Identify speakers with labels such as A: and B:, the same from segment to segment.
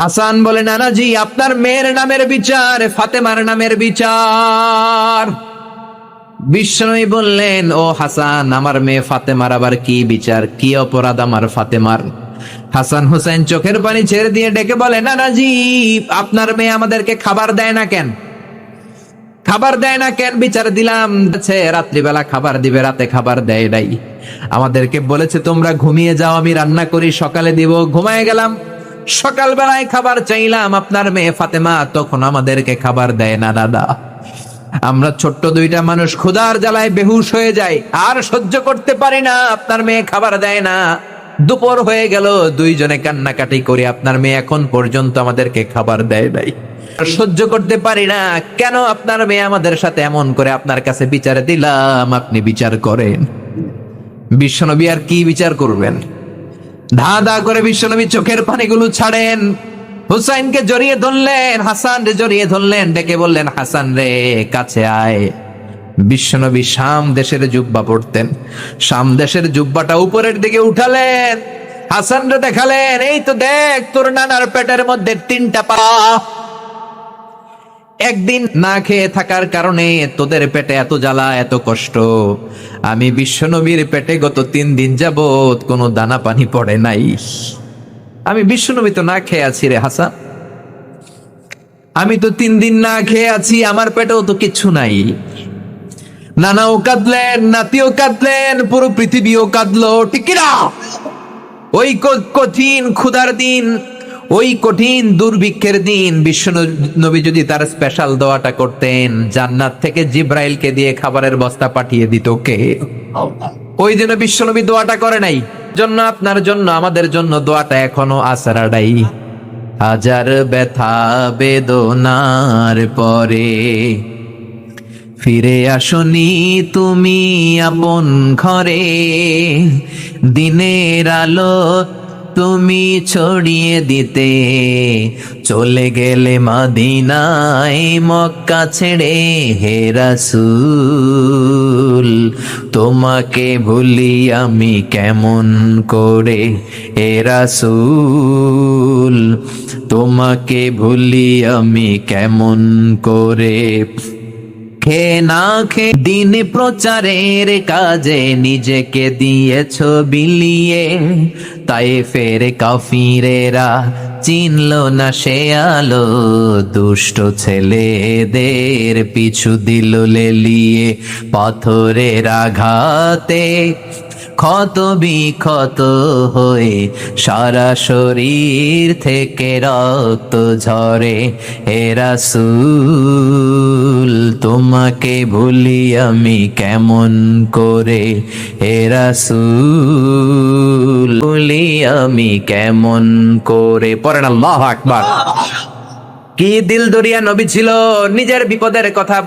A: হাসান বলে, নানাজি, আপনার মেয়ের নামের বিচার, ফাতেমার নামের বিচার। বিষ্ণুই বললেন, ও হাসান, আমার মেয়ে ফাতেমার আবার কি বিচার? কি অপরাধ আমার ফাতেমার? হাসান হুসেন চোখের পানি ছেড়ে দিয়ে ডেকে বলে, নানাজি, আপনার মেয়ে আমাদেরকে খাবার দেয় না কেন? খাবার দেয় না কেন? বিচার দিলাম রাত্রিবেলা খাবার দিবে, রাতে খাবার দেয় নাই। আমাদেরকে বলেছে, তোমরা ঘুমিয়ে যাও, আমি রান্না করি, সকালে দিব। ঘুমায় গেলাম। সকালবেলায় খাবার চাইলাম, আপনার মেয়ে ফাতেমা তখন আমাদেরকে খাবার দেয় না, দাদা। আমরা ছোট্ট দুইটা মানুষ, ক্ষুধার জ্বালায় বেহুশ হয়ে যাই, আর সহ্য করতে পারি না, আপনার মেয়ে খাবার দেয় না। দুপুর হয়ে গেল, দুইজনে কান্নাকাটি করে আপনার মেয়ে এখন পর্যন্ত আমাদেরকে খাবার দেয় নাই। সহ্য করতে পারি না, কেন আপনার মেয়ে আমাদের সাথে এমন করে আপনার কাছে বিচার দিলাম, আপনি বিচার করেন। বিশ্বনবী আর কি বিচার করবেন? ধা ধা করে বিশ্বনবী চোখের পানিগুলো ছাড়েন। হুসাইনকে জড়িয়ে ধরলেন হাসান রে জড়িয়ে ধরলেন, ডেকে বললেন, হাসান রে, কাছে আয়। বিশ্বনবী শাম দেশের জুব্বা পড়তেন। শাম দেশের জুব্বাটা উপরের দিকে উঠালেন। হাসান রে দেখালেন, এই তো দেখ, তোর নানার পেটের মধ্যে তিনটা পা। একদিন না খেয়ে থাকার কারণে তোদের পেটে এত জ্বালা, এত কষ্ট। আমি বিশ্বনবীর পেটে গত তিন দিন যাবৎ কোনো দানা পানি পড়ে নাই। আমি বিশ্বনবী তো না খেয়ে আছি রে হাসান। আমি তো তিন দিন না খেয়ে আছি, আমার পেটেও তো কিচ্ছু নাই। নানাও কাঁদলেন, নাতিও কাঁদলেন, পুরো পৃথিবীও কাঁদলো না ওই কঠিন, ক্ষুধার দিন ওই কঠিন দুর্ভিক্ষের দিন বিশ্ব নবী যদি তার স্পেশাল দোয়াটা করতেন, জান্নাত থেকে জিব্রাইলকে দিয়ে খাবারের বস্তা পাঠিয়ে দিত কে? ওই দিন বিশ্বনবী দোয়াটা করে নাই। জন্য আপনার জন্য, আমাদের জন্য দোয়াটা এখনও আসারাডাই হাজার ব্যথা বেদনার পরে ফিরে আসনি তুমি আপন ঘরে। দিনের আলো তুমি ছড়িয়ে দিতে চলে গেলে মাদিনায় মক্কা ছেড়ে হে রাসূল, তোমাকে ভুলি আমি কেমন করে? হে রাসূল, তোমাকে ভুলি আমি কেমন করে? খে না খে, দিন প্রচারের কাজে নিজেকে দিয়েছ বিলিয়ে। তাই ফের কাফিরেরা চিনল না সে আলো। দুষ্ট ছেলেদের পিছু দিল লেলিয়ে পাথরের আঘাতে। ক্ষত বিক্ষত হয়ে সারা শরীর থেকে রক্ত ঝরে। হে রাসূল, তোমাকে ভুলি আমি কেমন করে? হে রাসূল, ভুলি আমি কেমন করে? পড়েন আল্লাহ আকবার। কি দিল দরিয়া নবী ছিল? নিজের বিপদের কথা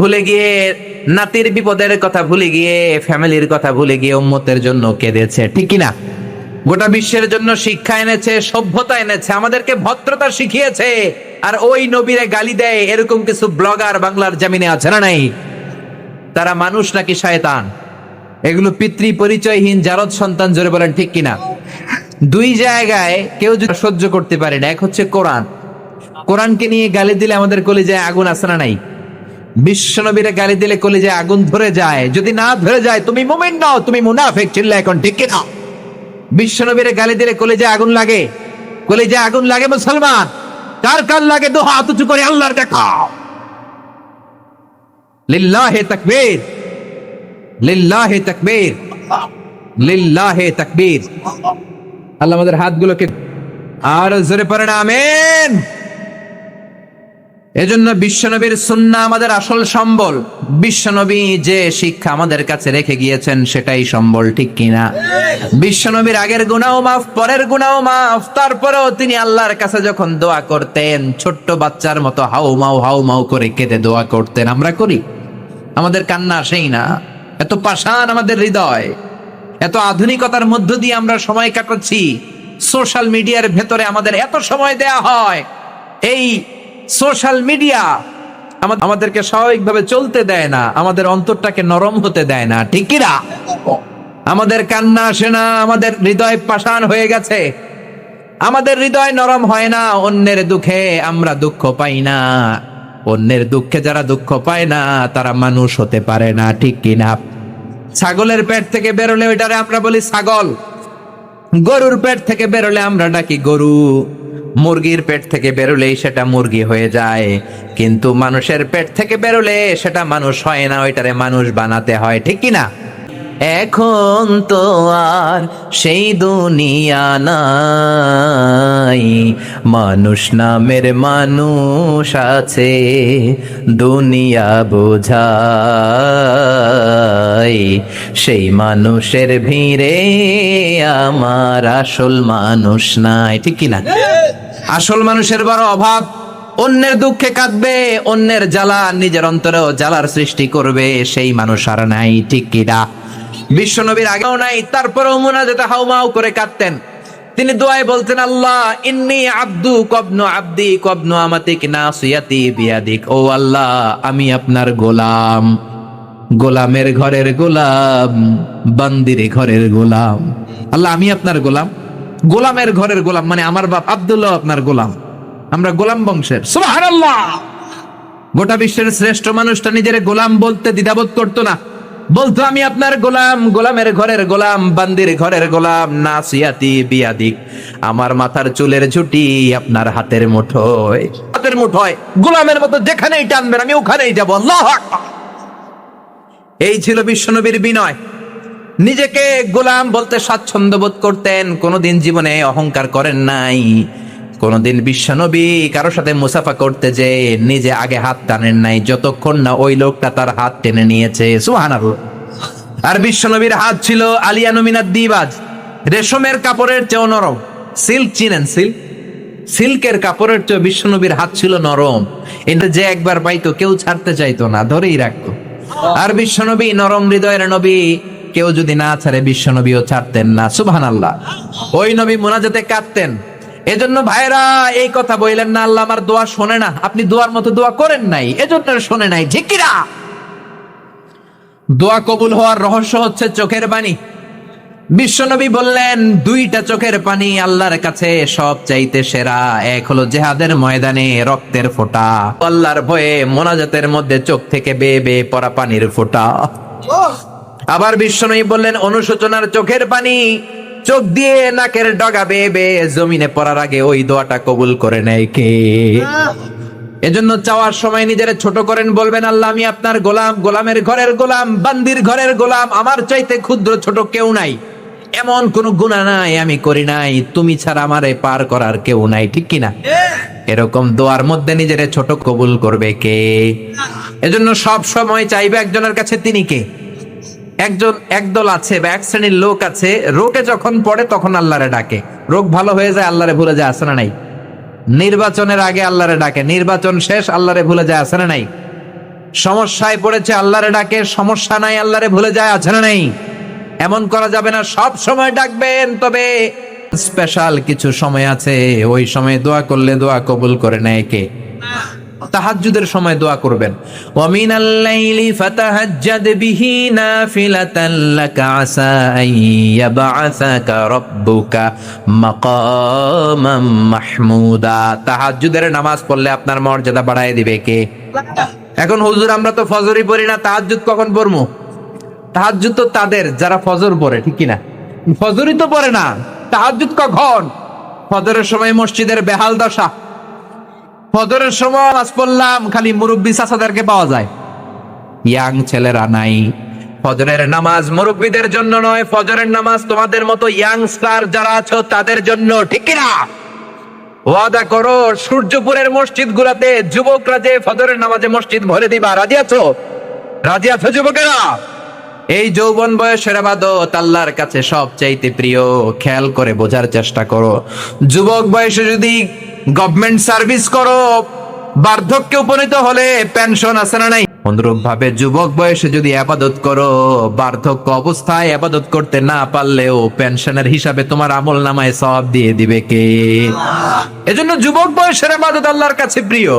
A: ভুলে গিয়ে, নাতির বিপদের কথা ভুলে গিয়ে, ফ্যামিলির কথা ভুলে গিয়ে উম্মতের জন্য কেঁদেছে, ঠিক না গোটা বিশ্বের জন্য শিক্ষা এনেছে, সভ্যতা এনেছে, আমাদেরকে ভদ্রতা শিখিয়েছে। আর ওই নবীরে গালি দেয়, এরকম কিছু ব্লগার বাংলার জামিনে আছে না নাই? তারা মানুষ নাকি শয়তান? এগুলো পিতৃ পরিচয়হীন জারদ সন্তান জোরে বলেন, ঠিক কিনা? দুই জায়গায় কেউ যদি সহ্য করতে পারে না, এক হচ্ছে কোরআন। কোরআনকে নিয়ে গালি দিলে আমাদের কলিজায় আগুন আসে না নাই? বিশ্বনবীরে গালি দিলে কলিজায় আগুন ধরে যায়। যদি না ধরে যায়, তুমি মুমিন নাও, তুমি মুনাফিক চিল্লা এখন ঠিক কিনা? বিশ্বনবীরে গালি দিলে কলিজায় আগুন লাগে। কলিজায় আগুন লাগে মুসলমান। কার কার লাগে দু হাত উঁচু করে আল্লাহর দেখাও লিল্লাহে তাকবীর। লিল্লাহে তাকবীর। লিল্লাহে তাকবীর। আল্লাহ আমাদের হাতগুলোকে আর জোরে পড়েন আমেন। এজন্য বিশ্বনবীর সুন্নাহ আমাদের আসল সম্বল। বিশ্বনবী যে শিক্ষা আমাদের কাছে রেখে গিয়েছেন, সেটাই সম্বল, ঠিক কিনা? বিশ্বনবীর আগের গুণাও মাফ, পরের গুণাও মাফ। তারপরেও তিনি আল্লাহর কাছে যখন দোয়া করতেন, ছোট্ট বাচ্চার মতো হাউ মাউ হাউ মাউ করে কেঁদে দোয়া করতেন। আমরা করি। আমাদের কান্না আসেই না। এত পাষাণ আমাদের হৃদয়। এত আধুনিকতার মধ্য দিয়ে আমরা সময় কাটাচ্ছি। সোশ্যাল মিডিয়ার ভেতরে আমাদের এত সময় দেয়া হয়। এই সোশ্যাল মিডিয়া আমাদেরকে স্বাভাবিকভাবে চলতে দেয় না, আমাদের অন্তরটাকে নরম হতে দেয় না, ঠিক কি না? আমাদের কান্না আসে না, আমাদের হৃদয় পাষাণ হয়ে গেছে। আমাদের হৃদয় নরম হয় না, অন্যের দুঃখে আমরা দুঃখ পাই না। অন্যের দুঃখে যারা দুঃখ পায় না, তারা মানুষ হতে পারে না, ঠিক কিনা ছাগলের পেট থেকে বেরোলে ওইটারে আমরা বলি ছাগল। গরুর পেট থেকে বেরোলে আমরা ডাকি গরু। মুরগির পেট থেকে বেরোলেই সেটা মুরগি হয়ে যায়। কিন্তু মানুষের পেট থেকে বেরোলে সেটা মানুষ হয় না, ওইটারে মানুষ বানাতে হয়, ঠিক না এখন তো আর সেই দুনিয়া নাই। মানুষ নামের মানুষ আছে, দুনিয়া বোঝাই সেই মানুষের ভিড়ে আমার আসল মানুষ নাই, ঠিক কিনা? আসল মানুষের বড় অভাব, অন্যের দুঃখে কাঁদবে, অন্যের জ্বালা নিজের অন্তরেও জ্বালার সৃষ্টি করবে, সেই মানুষ আর নাই, ঠিক কিনা বিশ্বনবীর আগেও নাই, তারপরেও মুনাজাতে হাউমাউ করে কাঁদতেন। তিনি দোয়ায় বলতেন, আল্লাহ, ইন্নি আব্দু কবনু আব্দি, কবনু আমাতিক নাসিয়াতি বিয়াদিক। ও আল্লাহ, আমি আপনার গোলাম। গোলামের ঘরের গোলাম, বান্দিরে ঘরের গোলাম। আল্লাহ, আমি আপনার গোলাম। গোলামের ঘরের গোলাম মানে আমার বাপ আব্দুল্লাহ আপনার গোলাম। আমরা গোলাম বংশের। গোটা বিশ্বের শ্রেষ্ঠ মানুষটা নিজের গোলাম বলতে দ্বিধাবোধ করতো না। বলতো, আমি আপনার গোলাম, গোলামের ঘরের গোলাম, বান্দির ঘরের গোলাম, নাসিয়াতি বিয়াদিক আমার মাথার চুলের ঝুটি আপনার হাতের মুঠোয়। হাতের মুঠোয়। গোলামের মতো যেখানেই টানবেন, আমি ওখানেই যাব। এই ছিল বিশ্বনবীর বিনয়। নিজেকে গোলাম বলতে স্বাচ্ছন্দ্য বোধ করতেন, কোনোদিন জীবনে অহংকার করেন নাই। কোনোদিন বিশ্বনবী কারোর সাথে মুসাফা করতে যে নিজে আগে হাত টানেন নাই, যতক্ষণ না ওই লোকটা তার হাত টেনে নিয়েছে। সুহানাল্লাহ আর বিশ্বনবীর হাত ছিল আলিয়া নমিনার দিবাজ। রেশমের কাপড়ের চেয়েও নরম। সিল্ক চিনেন, সিল্ক? সিল্কের কাপড়ের চেয়ে বিশ্বনবীর হাত ছিল নরম। এটা যে একবার পাইতো, কেউ ছাড়তে চাইতো না, ধরেই রাখতো। আর বিশ্বনবী নরম হৃদয়ের নবী কেউ যদি না ছাড়ে বিশ্বনবীও ছাড়তেন না। সুবহান আল্লাহ ওই নবী মোনাজাতে কাঁদতেন। এজন্য ভাইরা এই কথা বললেন না, আল্লাহ আমার দোয়া শোনে না। আপনি দোয়ার মতো দোয়া করেন নাই, এজন্য শোনে নাই। কিনা? দোয়া কবুল হওয়ার রহস্য হচ্ছে চোখের বাণী বিশ্বনবী বললেন, দুইটা চোখের পানি আল্লাহর কাছে সব চাইতে সেরা। এক হলো জেহাদের ময়দানে রক্তের ফোঁটা। আল্লাহর ভয়ে মোনাজাতের মধ্যে চোখ থেকে বেয়ে বেয়ে পড়া পানির ফোঁটা। আবার বিশ্বনবী বললেন, অনুশোচনার চোখের পানি চোখ দিয়ে নাকের ডগা বেয়ে বেয়ে জমিনে পড়ার আগে ওই দোয়াটা কবুল করে নেয় কে? এজন্য চাওয়ার সময় নিজের ছোট করেন, বলবেন, আল্লাহ, আমি আপনার গোলাম, গোলামের ঘরের গোলাম, বান্দির ঘরের গোলাম, আমার চাইতে ক্ষুদ্র ছোট কেউ নাই, এমন কোন গুণা নাই, আমি করি নাই, তুমি ছাড়া আমারে পার করার কেউ নাই, ঠিক কিনা এরকম দোয়ার মধ্যে নিজের ছোট কবুল করবে কে? এজন্য সব সময় চাইবে একজনের কাছে, তিনি কে? একজন একদল আছে বা এক শ্রেণির লোক আছে, রোগে যখন পড়ে তখন আল্লাহরে ডাকে। রোগ ভালো হয়ে যায় আল্লাহরে ভুলে যায় আসে না নাই? নির্বাচনের আগে আল্লাহরে ডাকে, নির্বাচন শেষ আল্লাহরে ভুলে যায় আসে না নাই? সমস্যায় পড়েছে আল্লাহরে ডাকে, সমস্যা নাই আল্লাহরে ভুলে যায়, আছে না নাই? এমন করা যাবে না, সব সময় ডাকবেন, তবে স্পেশাল কিছু সময় আছে, ওই সময় দোয়া করলে দোয়া কবুল করে নেয় কে? তাহাজ্জুদের সময় দোয়া করবেন। ওয়ামিন আল্লাইলি ফাতাহাজ্জাদ বিহি নাফিলাতান লাকা আসা আন ইয়াবআসাকা রাব্বুকা মাকামাম মাহমুদা। তাহাজ্জুদের নামাজ পড়লে আপনার মর্যাদা বাড়ায় দিবে কে? এখন হুজুর, আমরা তো ফজরই পড়ি না, তাহাজ্জুদ কখন পড়ব তাহাজ্জুদ তো তাদের, যারা ফজর পড়ে, ঠিক কিনা? ফজরই তো পড়ে না, তাহাজ্জুদ কখন? ফজরের সময় মসজিদের বেহাল দশা। ফজরের সময় নামাজ পড়লাম, খালি মুরব্বী চাচাদেরকে পাওয়া যায়। ইয়াং ছেলেরা নাই। ফজরের নামাজ মুরব্বীদের জন্য নয়, ফজরের নামাজ তোমাদের মতো ইয়াং ইয়াংস্টার যারা আছো তাদের জন্য, ঠিক কিনা ওয়াদা করো, সূর্যপুরের মসজিদ গুলাতে যুবকরা যে ফজরের নামাজে মসজিদ ভরে দিবা, রাজি আছো? রাজি আছো যুবকেরা? এই যৌবন বয়সের আবাদত আল্লাহর কাছে সব চাইতে প্রিয়। খেয়াল করে বোঝার চেষ্টা করো। যুবক বয়সে যদি গভর্নমেন্ট সার্ভিস করো। বার্ধক্যে উপনীত হলে পেনশন আছে না নাই? অনুরূপ ভাবে যুবক বয়সে যদি আবাদত করো বার্ধক্য অবস্থায় আবাদত করতে না পারলেও পেনশনের হিসাবে তোমার আমল নামায় সব দিয়ে দিবে কে? এজন্য যুবক বয়সের আবাদত আল্লাহর কাছে প্রিয়।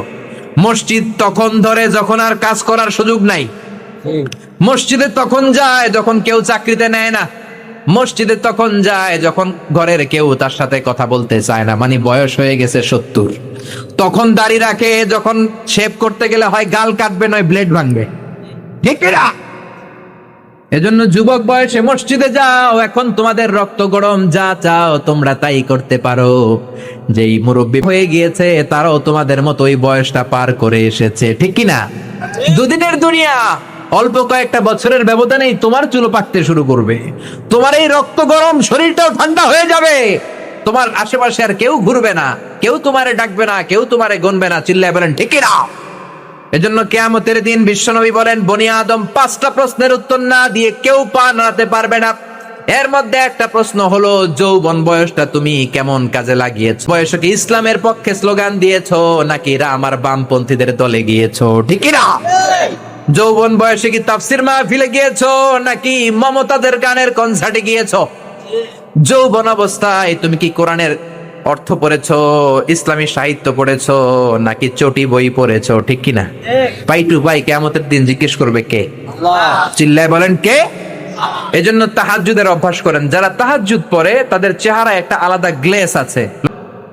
A: মসজিদ তখন ধরে যখন আর কাজ করার সুযোগ নাই। মসজিদে তখন যায় যখন কেউ চাকরিতে নেয় না। মসজিদে তখন যায়, যখন ঘরের কেউ তার সাথে কথা বলতে চায় না মানে বয়স হয়ে গেছে সত্তর। তখন দাড়ি রাখে, যখন শেভ করতে গেলে হয় গাল কাটবে, নয় ব্লেড ভাঙবে। ঠিক না এজন্য যুবক বয়সে মসজিদে যাও, এখন তোমাদের রক্ত গরম, যা চাও তোমরা তাই করতে পারো। যেই মুরব্বী হয়ে গিয়েছে, তারাও তোমাদের মতো ওই বয়সটা পার করে এসেছে, ঠিক কি না দুদিনের দুনিয়া। অল্প কয়েকটা বছরের ব্যবধানেই তোমার চুলো পাকতে শুরু করবে। তোমার এই রক্ত গরম শরীরটাও ঠান্ডা হয়ে যাবে। তোমার আশেপাশে আর কেউ ঘুরবে না, কেউ তোমারে ডাকবে না, কেউ তোমারে গনবে না, চিল্লায় বলেন ঠিকই না এজন্য কেয়ামতের দিন বিশ্বনবী বলেন, বনি আদম, পাঁচটা প্রশ্নের উত্তর না দিয়ে কেউ পা নাড়াতে পারবে না। এর মধ্যে একটা প্রশ্ন হলো, যৌবন বয়সটা তুমি কেমন কাজে লাগিয়েছ? বয়স কি ইসলামের পক্ষে স্লোগান দিয়েছ, নাকি রাম আর বামপন্থীদের দলে গিয়েছো? ঠিক না যৌবন বয়সে কি তাফসির মাহফিলে গিয়েছো? নাকি মমতাদের গানের কনসার্টে গিয়েছো? যৌবন অবস্থায় তুমি কি কোরআনের অর্থ পড়েছো? ইসলামী সাহিত্য পড়েছো? নাকি চটি বই পড়েছো? ঠিক কিনা? পাই টু পাই কেমতের দিন জিজ্ঞেস করবে কে? চিল্লায় বলেন কে? এজন্য তাহাজ্জুদের অভ্যাস করেন। যারা তাহাজ্জুদ পরে তাদের চেহারায় একটা আলাদা গ্লেস আছে।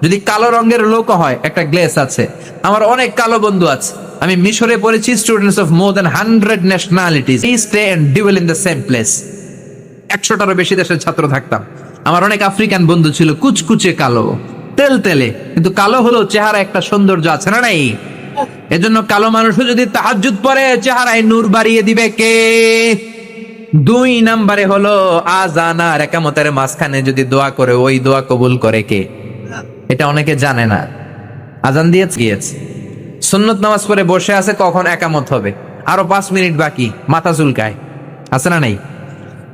A: যদি কালো রঙের লোক হয় একটা গ্লেস আছে। আমার অনেক কালো বন্ধু আছে। আমি মিশরে পড়েছি students of more than hundred nationalities stay and dwell in the same place একশোটারও বেশি দেশের ছাত্র থাকতাম। আমার অনেক আফ্রিকান বন্ধু ছিল, কুচকুচে কালো তেল তেলে কিন্তু কালো হলো চেহারা একটা সৌন্দর্য আছে না নাই? এজন্য কালো মানুষও যদি তাহাজ্জুদ পরে চেহারায় নূর বাড়িয়ে দিবে কে? দুই নাম্বারে হলো আজান আর একামতের মাঝখানে যদি দোয়া করে, ওই দোয়া কবুল করে কে? এটা অনেকে জানে না। আজান দিয়েছে, গিয়েছে। সুন্নত নামাজ পরে বসে আছে, কখন একামত হবে? আরও পাঁচ মিনিট বাকি, মাথা চুলকায়। আছে না নাই?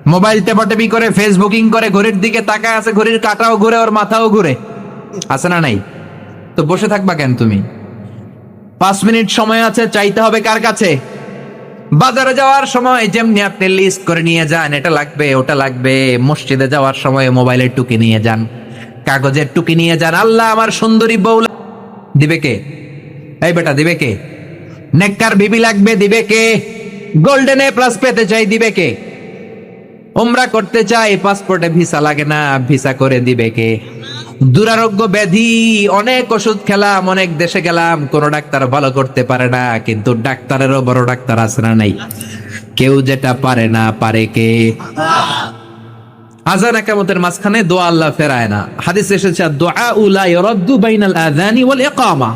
A: মোবাইল টেপাটেপি করে, ফেসবুকিং করে, ঘড়ির দিকে তাকায় আছে, ঘড়ির কাটাও ঘুরে, ওর মাথাও ঘুরে। আছে না নাই? তো বসে থাকবা কেন তুমি? পাঁচ মিনিট সময় আছে, চাইতে হবে কার কাছে? বাজারে যাওয়ার সময় যেমনি আপনি লিস্ট করে নিয়ে যান, এটা লাগবে, ওটা লাগবে। মসজিদে যাওয়ার সময় মোবাইলের টুকি নিয়ে যান, কাগজের টুকি নিয়ে যান। আল্লাহ আমার সুন্দরী বউ লা- দিবে কে? এই বেটা, দিবে কে? নেককার বিবি লাগবে, দিবে কে? গোল্ডেন এ প্লাস পেতে চাই, দিবে কে? ওমরা করতে চাই পাসপোর্টে ভিসা লাগে না ভিসা করে দিবে কে? দুরারোগ্য ব্যাধি, অনেক ওষুধ খেলাম, অনেক দেশে গেলাম, কোন ডাক্তার ভালো করতে পারে না, কিন্তু ডাক্তারেরও বড় ডাক্তার আছে না নাই? কেউ যেটা পারে না, পারে কে? আজান একামতের মাঝখানে দোয়া আল্লাহ ফেরায় না। হাদিস এসেছে দোয়া উলা ইরাদ্দু বাইনাল আযানি ওয়াল ইকামা।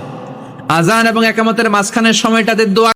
A: আজান এবং একামতের মাঝখানের সময়টাতে দোয়া